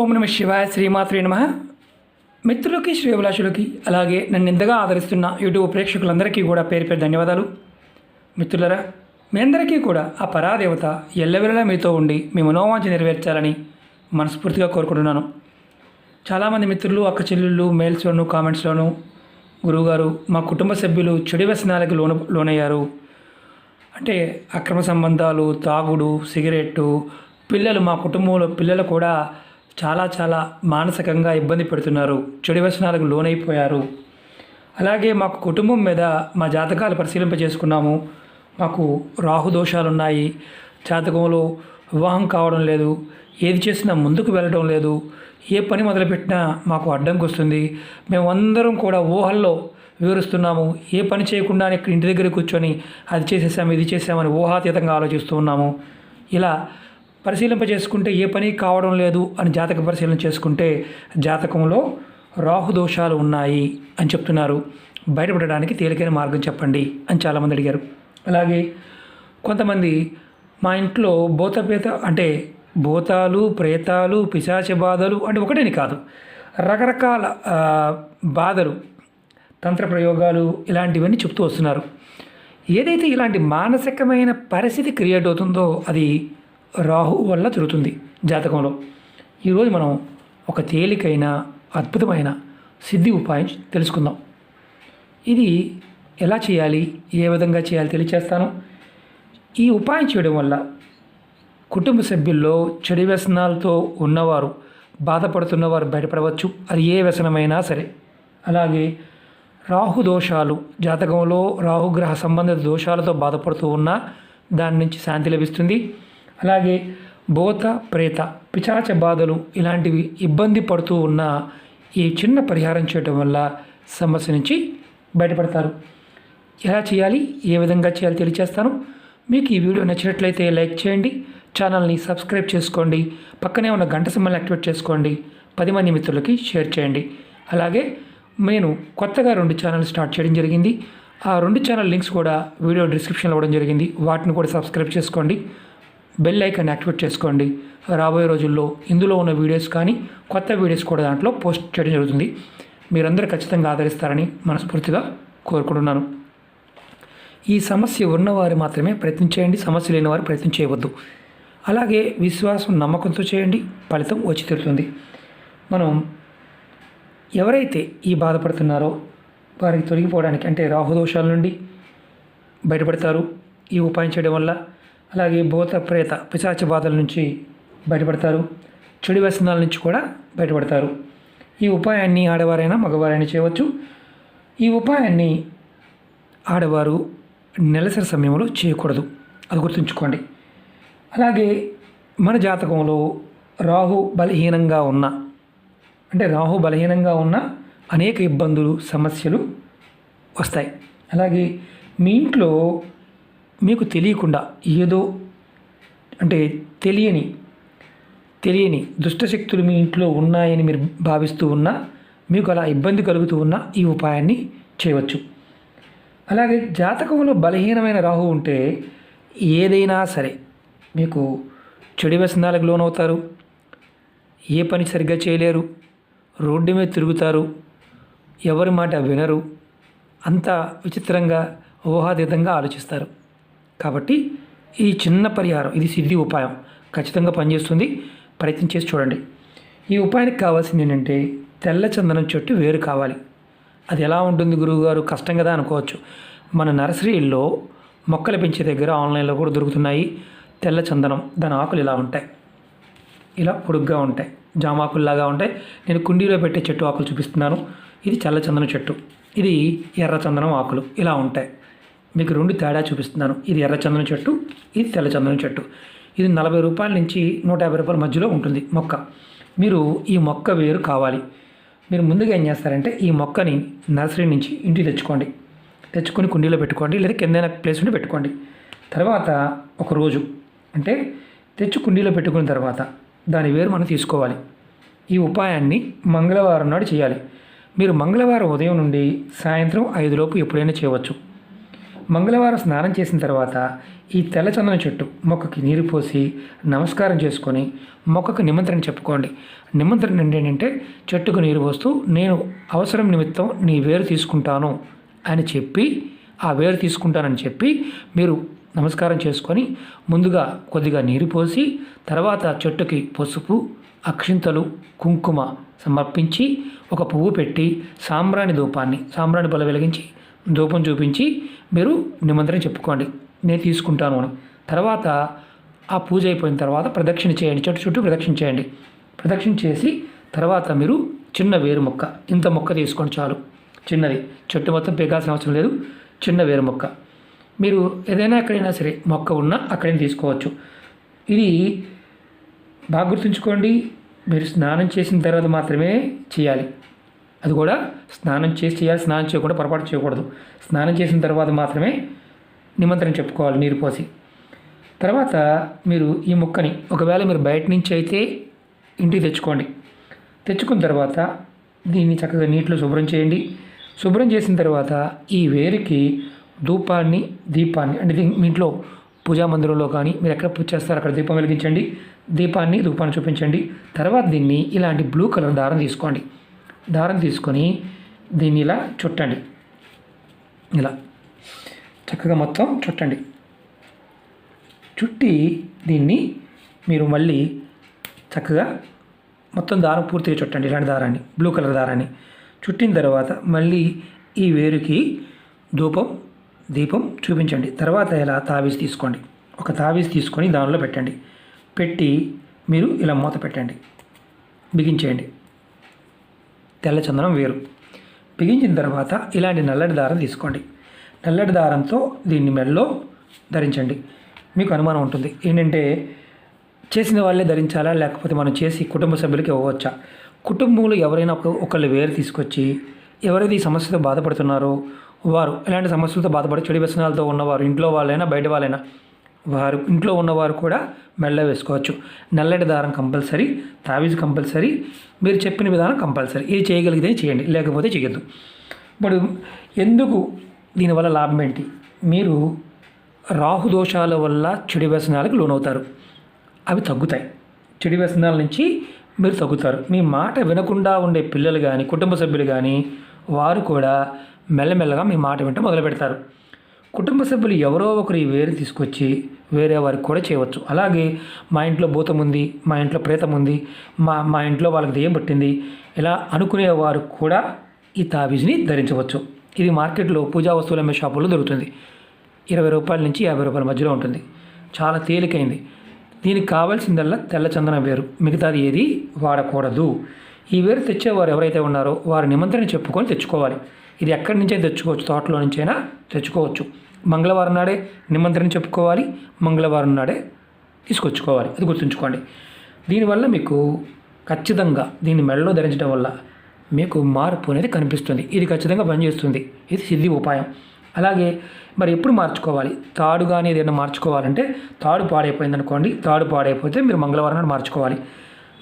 ఓం నమ శివాయ శ్రీమాత్రే నమ. మిత్రులకి శ్రేభిలాషులకి అలాగే నన్ను ఇంతగా ఆదరిస్తున్న యూట్యూబ్ ప్రేక్షకులందరికీ కూడా పేరు పేరు ధన్యవాదాలు. మిత్రులరా మీ అందరికీ కూడా ఆ పరాదేవత ఎల్లవెల్లలా మీతో ఉండి మీ మనోవాంఛ నెరవేర్చాలని మనస్ఫూర్తిగా కోరుకుంటున్నాను. చాలామంది మిత్రులు అక్క చెల్లెళ్ళు మెయిల్స్లోను కామెంట్స్లోను గురువుగారు మా కుటుంబ సభ్యులు చెడు వ్యసనాలకి లోన లోనయ్యారు. అంటే అక్రమ సంబంధాలు తాగుడు సిగరెట్టు పిల్లలు మా కుటుంబంలో పిల్లలు కూడా చాలా చాలా మానసికంగా ఇబ్బంది పెడుతున్నారు. చెడు వ్యసనాలకు లోనైపోయారు. అలాగే మాకు కుటుంబం మీద మా జాతకాలు పరిశీలింప చేసుకున్నాము మాకు రాహు దోషాలు ఉన్నాయి జాతకంలో వివాహం కావడం లేదు. ఏది చేసినా ముందుకు వెళ్ళడం లేదు. ఏ పని మొదలుపెట్టినా మాకు అడ్డంకి వస్తుంది మేమందరం కూడా ఊహల్లో వివరిస్తున్నాము. ఏ పని చేయకుండా ఇక్కడ ఇంటి దగ్గర కూర్చొని అది చేసేసాము ఇది చేసామని ఊహాతీతంగా ఆలోచిస్తూ ఉన్నాము. ఇలా పరిశీలింప చేసుకుంటే ఏ పని కావడం లేదు అని జాతక పరిశీలన చేసుకుంటే జాతకంలో రాహు దోషాలు ఉన్నాయి అని చెప్తున్నారు. బయటపడడానికి తేలికైన మార్గం చెప్పండి అని చాలామంది అడిగారు. అలాగే కొంతమంది మా ఇంట్లో భూతపేత అంటే భూతాలు ప్రేతాలు పిశాచ బాధలు అంటే ఒకటేని కాదు. రకరకాల బాధలు తంత్ర ప్రయోగాలు ఇలాంటివన్నీ చెప్తూ వస్తున్నారు. ఏదైతే ఇలాంటి మానసికమైన పరిస్థితి క్రియేట్ అవుతుందో అది రాహు వల్ల జరుగుతుంది జాతకంలో. ఈరోజు మనం ఒక తేలికైన అద్భుతమైన సిద్ధి ఉపాయం తెలుసుకుందాం. ఇది ఎలా చేయాలి? ఏ విధంగా చేయాలి తెలియచేస్తాను. ఈ ఉపాయం చేయడం వల్ల కుటుంబ సభ్యుల్లో చెడు వ్యసనాలతో ఉన్నవారు బాధపడుతున్నవారు బయటపడవచ్చు. అది ఏ వ్యసనమైనా సరే. అలాగే రాహు దోషాలు జాతకంలో రాహుగ్రహ సంబంధిత దోషాలతో బాధపడుతూ ఉన్నా దాని నుంచి శాంతి లభిస్తుంది. అలాగే భూత ప్రేత పిచాచ బాధలు ఇలాంటివి ఇబ్బంది పడుతూ ఉన్న ఈ చిన్న పరిహారం చేయడం వల్ల సమస్య నుంచి బయటపడతారు. ఎలా చేయాలి? ఏ విధంగా చేయాలి తెలియచేస్తాను. మీకు ఈ వీడియో నచ్చినట్లయితే లైక్ చేయండి. ఛానల్ని సబ్స్క్రైబ్ చేసుకోండి. పక్కనే ఉన్న గంట సింబల్ని యాక్టివేట్ చేసుకోండి. పది మంది మిత్రులకి షేర్ చేయండి. అలాగే నేను కొత్తగా రెండు ఛానల్ స్టార్ట్ చేయడం జరిగింది. ఆ రెండు ఛానల్ లింక్స్ కూడా వీడియో డిస్క్రిప్షన్లో ఇవ్వడం జరిగింది. వాటిని కూడా సబ్స్క్రైబ్ చేసుకోండి. బెల్ ఐకాన్ యాక్టివేట్ చేసుకోండి. రాబోయే రోజుల్లో ఇందులో ఉన్న వీడియోస్ కానీ కొత్త వీడియోస్ కూడా దాంట్లో పోస్ట్ చేయడం జరుగుతుంది. మీరందరూ ఖచ్చితంగా ఆదరిస్తారని మనస్ఫూర్తిగా కోరుకుంటున్నాను. ఈ సమస్య ఉన్నవారు మాత్రమే ప్రయత్నం చేయండి సమస్య లేని వారు ప్రయత్నం చేయవద్దు. అలాగే విశ్వాసం నమ్మకంతో చేయండి ఫలితం వచ్చి తీరుతుంది. మనం ఎవరైతే ఈ బాధపడుతున్నారో వారికి తొలగిపోవడానికి అంటే రాహుదోషాల నుండి బయటపడతారు. ఈ ఉపాయం చేయడం వల్ల అలాగే భూత ప్రేత పిశాచ బాధల నుంచి బయటపడతారు. చెడు వ్యసనాల నుంచి కూడా బయటపడతారు. ఈ ఉపాయాన్ని ఆడవారైనా మగవారైనా చేయవచ్చు. ఈ ఉపాయాన్ని ఆడవారు నెలసరి సమయంలో చేయకూడదు. అది గుర్తుంచుకోండి. అలాగే మన జాతకంలో రాహు బలహీనంగా ఉన్న అంటే రాహు బలహీనంగా ఉన్న అనేక ఇబ్బందులు సమస్యలు వస్తాయి. అలాగే మీ ఇంట్లో మీకు తెలియకుండా ఏదో అంటే తెలియని తెలియని దుష్టశక్తులు మీ ఇంట్లో ఉన్నాయని మీరు భావిస్తూ ఉన్నా మీకు అలా ఇబ్బంది కలుగుతూ ఉన్నా ఈ ఉపాయాన్ని చేయవచ్చు. అలాగే జాతకంలో బలహీనమైన రాహు ఉంటే ఏదైనా సరే మీకు చెడు వ్యసనాలకు లోనవుతారు. ఏ పని సరిగ్గా చేయలేరు. రోడ్డు మీద తిరుగుతారు. ఎవరి మాట వినరు. అంత విచిత్రంగా ఊహాతీతంగా ఆలోచిస్తారు. కాబట్టి ఈ చిన్న పరిహారం ఇది సిద్ధి ఉపాయం. ఖచ్చితంగా పనిచేస్తుంది. ప్రయత్నం చేసి చూడండి. ఈ ఉపాయానికి కావాల్సింది ఏంటంటే తెల్ల చందనం చెట్టు వేరు కావాలి. అది ఎలా ఉంటుంది గురువుగారు? కష్టం కదా అనుకోవచ్చు. మన నర్సరీల్లో మొక్కలు పెంచే దగ్గర ఆన్లైన్లో కూడా దొరుకుతున్నాయి తెల్ల చందనం. దాని ఆకులు ఇలా ఉంటాయి. ఇలా పొడుగ్గా ఉంటాయి. జామాకుల్లాగా ఉంటాయి. నేను కుండీలో పెట్టే చెట్టు ఆకులు చూపిస్తున్నాను. ఇది చల్ల చందనం చెట్టు. ఇది ఎర్ర చందనం ఆకులు. ఇలా ఉంటాయి. మీకు రెండు తేడా చూపిస్తున్నాను. ఇది ఎర్ర చందనం చెట్టు ఇది తెల్ల చందనం చెట్టు. ఇది నలభై రూపాయల నుంచి నూట యాభై రూపాయల మధ్యలో ఉంటుంది మొక్క. మీరు ఈ మొక్క వేరు కావాలి. మీరు ముందుగా ఏం చేస్తారంటే ఈ మొక్కని నర్సరీ నుంచి ఇంటికి తెచ్చుకోండి. తెచ్చుకొని కుండీలో పెట్టుకోండి లేదా కిందైనా ప్లేస్ ఉండి పెట్టుకోండి. తర్వాత ఒక రోజు అంటే తెచ్చి కుండీలో పెట్టుకున్న తర్వాత దాని వేరు మనం తీసుకోవాలి. ఈ ఉపాయాన్ని మంగళవారం నాడు చేయాలి. మీరు మంగళవారం ఉదయం నుండి సాయంత్రం ఐదులోపు ఎప్పుడైనా చేయవచ్చు. మంగళవారం స్నానం చేసిన తర్వాత ఈ తెల్లచందన చెట్టు మొక్కకి నీరు పోసి నమస్కారం చేసుకొని మొక్కకు నిమంత్రణ చెప్పుకోండి. నిమంత్రణ ఏంటంటే చెట్టుకు నీరు పోస్తూ నేను అవసరం నిమిత్తం నీ వేరు తీసుకుంటాను అని చెప్పి ఆ వేరు తీసుకుంటానని చెప్పి మీరు నమస్కారం చేసుకొని ముందుగా కొద్దిగా నీరు పోసి తర్వాత చెట్టుకి పసుపు అక్షింతలు కుంకుమ సమర్పించి ఒక పువ్వు పెట్టి సాంబ్రాణి ధూపాన్ని సాంబ్రాణి బల వెలిగించి ధూపం చూపించి మీరు నిమంత్రణ చెప్పుకోండి. నేను తీసుకుంటాను అని. తర్వాత ఆ పూజ అయిపోయిన తర్వాత ప్రదక్షిణ చేయండి. చెట్టు చుట్టూ ప్రదక్షిణ చేయండి. ప్రదక్షిణ చేసి తర్వాత మీరు చిన్న వేరు మొక్క. ఇంత మొక్క తీసుకోండి చాలు. చిన్నది. చెట్టు మొత్తం పెగాల్సిన అవసరం లేదు. చిన్న వేరు మొక్క. మీరు ఏదైనా ఎక్కడైనా సరే మొక్క ఉన్నా అక్కడైనా తీసుకోవచ్చు. ఇది బాగా గుర్తుంచుకోండి. మీరు స్నానం చేసిన తర్వాత మాత్రమే చేయాలి. అది కూడా స్నానం చేసి చేయాలి స్నానం చేయకుండా పొరపాటు చేయకూడదు. స్నానం చేసిన తర్వాత మాత్రమే నిమంత్రణ చెప్పుకోవాలి నీరు పోసి. తర్వాత మీరు ఈ ముక్కని ఒకవేళ మీరు బయట నుంచి అయితే ఇంటికి తెచ్చుకోండి. తెచ్చుకున్న తర్వాత దీన్ని చక్కగా నీటిలో శుభ్రం చేయండి. శుభ్రం చేసిన తర్వాత ఈ వేరుకి ధూపాన్ని దీపాన్ని అంటే దీని- మీ ఇంట్లో పూజా మందిరంలో కానీ మీరు ఎక్కడ పూజ చేస్తారో అక్కడ దీపం వెలిగించండి. దీపాన్ని ధూపాన్ని చూపించండి. తర్వాత దీన్ని ఇలాంటి బ్లూ కలర్ దారం తీసుకోండి. దారం తీసుకొని దీన్ని ఇలా చుట్టండి. ఇలా చక్కగా మొత్తం చుట్టండి. చుట్టి దీన్ని మీరు మళ్ళీ చక్కగా మొత్తం దారం పూర్తిగా చుట్టండి. ఇలాంటి దారాన్ని బ్లూ కలర్ దారాన్ని. చుట్టిన తర్వాత మళ్ళీ ఈ వేరుకి ధూపం దీపం చూపించండి. తర్వాత ఇలా తావీజ్ తీసుకోండి. ఒక తావీజ్ తీసుకొని దానిలో పెట్టండి. పెట్టి మీరు ఇలా మూత పెట్టండి. బిగించేయండి. తెల్ల చందనం వేరు. బిగించిన తర్వాత ఇలాంటి నల్లటి దారం తీసుకోండి. నల్లటి దారంతో దీన్ని మెడలో ధరించండి. మీకు అనుమానం ఉంటుంది. ఏంటంటే చేసిన వాళ్ళే ధరించాలా? లేకపోతే మనం చేసి కుటుంబ సభ్యులకి ఇవ్వవచ్చా? కుటుంబంలో ఎవరైనా ఒక ఒకళ్ళు వేరు తీసుకొచ్చి ఎవరైతే ఈ సమస్యతో బాధపడుతున్నారో వారు ఇలాంటి సమస్యలతో బాధపడి చెడు వ్యసనాలతో ఉన్నవారు ఇంట్లో వాళ్ళైనా బయట వాళ్ళైనా వారు ఇంట్లో ఉన్నవారు కూడా మెల్ల వేసుకోవచ్చు. నల్లటి దారం కంపల్సరీ తావీజ్ కంపల్సరీ మీరు చెప్పిన విధానం కంపల్సరీ. ఇది చేయగలిగితే చేయండి లేకపోతే చేయొద్దు. ఇప్పుడు ఎందుకు దీనివల్ల లాభం ఏంటి? మీరు రాహు దోషాల వల్ల చెడు వ్యసనాలకు లోనవుతారు. అవి తగ్గుతాయి. చెడు వ్యసనాల నుంచి మీరు తగ్గుతారు. మీ మాట వినకుండా ఉండే పిల్లలు కానీ కుటుంబ సభ్యులు కానీ వారు కూడా మెల్లమెల్లగా మీ మాట వింట మొదలు పెడతారు కుటుంబ సభ్యులు ఎవరో ఒకరు ఈ వేరు తీసుకొచ్చి వేరే వారికి కూడా చేయవచ్చు. అలాగే మా ఇంట్లో భూతం ఉంది మా ఇంట్లో ప్రేతం ఉంది మా మా ఇంట్లో వాళ్ళకి దెయ్యం పట్టింది ఇలా అనుకునేవారు కూడా ఈ తాబీజ్ని ధరించవచ్చు. ఇది మార్కెట్లో పూజా వస్తువులు అమ్మే షాపుల్లో దొరుకుతుంది. ఇరవై రూపాయల నుంచి యాభై రూపాయల మధ్యలో ఉంటుంది. చాలా తేలికైంది. దీనికి కావాల్సిందల్లా తెల్ల చందనం వేరు. మిగతాది ఏది వాడకూడదు. ఈ వేరు తెచ్చేవారు ఎవరైతే ఉన్నారో వారి నిమంత్రణ చెప్పుకొని తెచ్చుకోవాలి. ఇది ఎక్కడి నుంచైనా తెచ్చుకోవచ్చు. తోటలో నుంచైనా తెచ్చుకోవచ్చు. మంగళవారం నాడే నిమంత్రణ చెప్పుకోవాలి మంగళవారం నాడే తీసుకొచ్చుకోవాలి. అది గుర్తుంచుకోండి. దీనివల్ల మీకు ఖచ్చితంగా దీన్ని మెడలో ధరించడం వల్ల మీకు మార్పు అనేది కనిపిస్తుంది. ఇది ఖచ్చితంగా పనిచేస్తుంది. ఇది సిద్ధి ఉపాయం. అలాగే మరి ఎప్పుడు మార్చుకోవాలి? తాడు కానీ ఏదైనా మార్చుకోవాలంటే తాడు పాడైపోయింది అనుకోండి తాడు పాడైపోతే మీరు మంగళవారం నాడు మార్చుకోవాలి.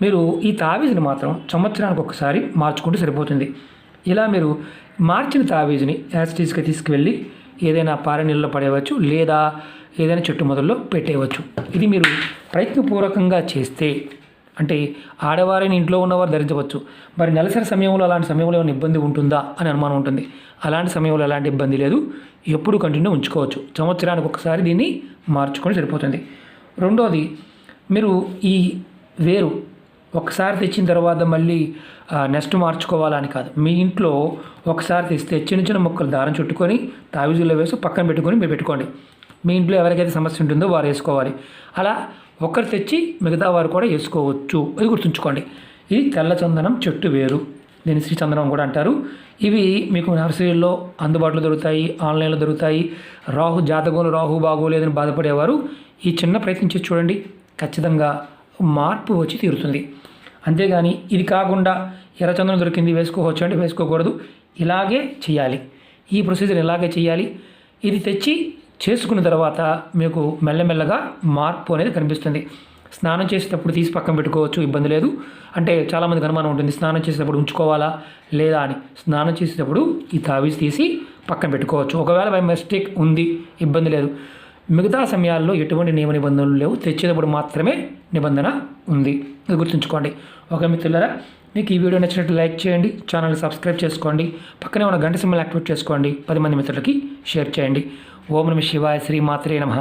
మీరు ఈ తావీజుని మాత్రం సంవత్సరానికి ఒకసారి మార్చుకుంటే సరిపోతుంది. ఇలా మీరు మార్చిన తావీజుని యాసిటీస్గా తీసుకువెళ్ళి ఏదైనా పారే నీళ్ళలో పడేయవచ్చు లేదా ఏదైనా చెట్టు మొదల్లో పెట్టేయవచ్చు. ఇది మీరు ప్రయత్నపూర్వకంగా చేస్తే అంటే ఆడవారిని ఇంట్లో ఉన్నవారు ధరించవచ్చు. మరి నెలసరి సమయంలో అలాంటి సమయంలో ఏమైనా ఇబ్బంది ఉంటుందా అని అనుమానం ఉంటుంది. అలాంటి సమయంలో ఎలాంటి ఇబ్బంది లేదు. ఎప్పుడు కంటిన్యూ ఉంచుకోవచ్చు. సంవత్సరానికి ఒకసారి దీన్ని మార్చుకొని సరిపోతుంది. రెండోది మీరు ఈ వేరు ఒకసారి తెచ్చిన తర్వాత మళ్ళీ నెక్స్ట్ మార్చుకోవాలని కాదు. మీ ఇంట్లో ఒకసారి తెస్తే చిన్న చిన్న మొక్కలు దారం చుట్టుకొని తావిజుల్లో వేసి పక్కన పెట్టుకొని మీరు పెట్టుకోండి. మీ ఇంట్లో ఎవరికైతే సమస్య ఉంటుందో వారు వేసుకోవాలి. అలా ఒకరు తెచ్చి మిగతా వారు కూడా వేసుకోవచ్చు. అది గుర్తుంచుకోండి. ఇది తెల్ల చందనం చెట్టు వేరు. దీన్ని శ్రీ చందనం కూడా అంటారు. ఇవి మీకు నర్సరీల్లో అందుబాటులో దొరుకుతాయి ఆన్లైన్లో దొరుకుతాయి. రాహు జాతకంలో రాహు బాగోలేదని బాధపడేవారు ఈ చిన్న ప్రయత్నం చేసి చూడండి. ఖచ్చితంగా మార్పు వచ్చి తీరుతుంది. అంతేగాని ఇది కాకుండా ఎర్రచందనం దొరికింది వేసుకోవచ్చు అంటే వేసుకోకూడదు. ఇలాగే చేయాలి ఈ ప్రొసీజర్ ఇలాగే చేయాలి ఇది తెచ్చి చేసుకున్న తర్వాత మీకు మెల్లమెల్లగా మార్పు అనేది కనిపిస్తుంది. స్నానం చేసేటప్పుడు తీసి పక్కన పెట్టుకోవచ్చు ఇబ్బంది లేదు. అంటే చాలామందికి అనుమానం ఉంటుంది స్నానం చేసేటప్పుడు ఉంచుకోవాలా లేదా అని. స్నానం చేసేటప్పుడు ఈ తావీజ్ తీసి పక్కన పెట్టుకోవచ్చు. ఒకవేళ బై మిస్టేక్ ఉంది ఇబ్బంది లేదు. మిగతా సమయాల్లో ఎటువంటి నియమ నిబంధనలు లేవు. తెచ్చేటప్పుడు మాత్రమే నిబంధన ఉంది. ఇది గుర్తుంచుకోండి. ఓకే మిత్రులారా మీకు ఈ వీడియో నచ్చినట్టు లైక్ చేయండి ఛానల్ సబ్స్క్రైబ్ చేసుకోండి పక్కనే ఉన్న గంట సింబల్ యాక్టివేట్ చేసుకోండి పది మంది మిత్రులకి షేర్ చేయండి. ఓం నమ శివాయ శ్రీ మాత్రే నమః.